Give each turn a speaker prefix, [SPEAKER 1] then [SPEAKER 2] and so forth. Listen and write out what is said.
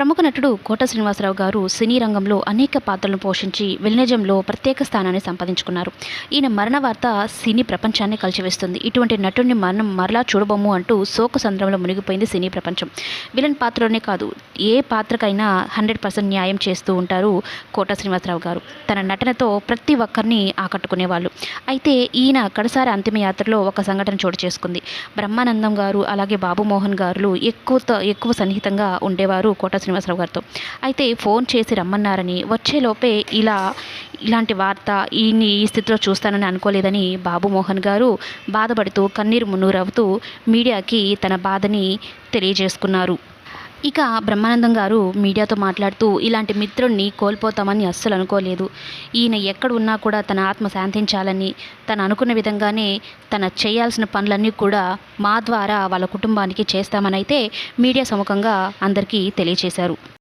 [SPEAKER 1] ప్రముఖ నటుడు కోట శ్రీనివాసరావు గారు సినీ రంగంలో అనేక పాత్రలను పోషించి విలినిజంలో ప్రత్యేక స్థానాన్ని సంపాదించుకున్నారు. ఈయన మరణ వార్త సినీ ప్రపంచాన్ని కలిచివేస్తుంది. ఇటువంటి నటుడిని మరణం మరలా చూడబొమ్ము అంటూ శోక సంద్రంలో మునిగిపోయింది సినీ ప్రపంచం. విలన్ పాత్రలోనే కాదు ఏ పాత్రకైనా హండ్రెడ్ పర్సెంట్ న్యాయం చేస్తూ ఉంటారు కోట శ్రీనివాసరావు గారు. తన నటనతో ప్రతి ఒక్కరిని ఆకట్టుకునేవాళ్ళు. అయితే ఈయన కడసారి అంతిమయాత్రలో ఒక సంఘటన చోటు చేసుకుంది. బ్రహ్మానందం గారు అలాగే బాబు మోహన్ గారు ఎక్కువ ఎక్కువ సన్నిహితంగా ఉండేవారు కోట శ్రీనివాసరావు గారితో. అయితే ఫోన్ చేసి రమ్మన్నారని వచ్చేలోపే ఇలా ఇలాంటి వార్త ఈయన్ని ఈ స్థితిలో చూస్తానని అనుకోలేదని బాబు మోహన్ గారు బాధపడుతూ కన్నీరు మున్నూరవుతూ మీడియాకి తన బాధని తెలియజేసుకున్నారు. ఇక బ్రహ్మానందం గారు మీడియాతో మాట్లాడుతూ ఇలాంటి మిత్రుణ్ణి కోల్పోతామని అస్సలు అనుకోలేదు. ఈయన ఎక్కడ ఉన్నా కూడా తన ఆత్మ శాంతించాలని తను అనుకున్న విధంగానే తన చేయాల్సిన పనులన్నీ కూడా మా ద్వారా వాళ్ళ కుటుంబానికి చేస్తామని అయితే మీడియా సముఖంగా అందరికీ తెలియజేశారు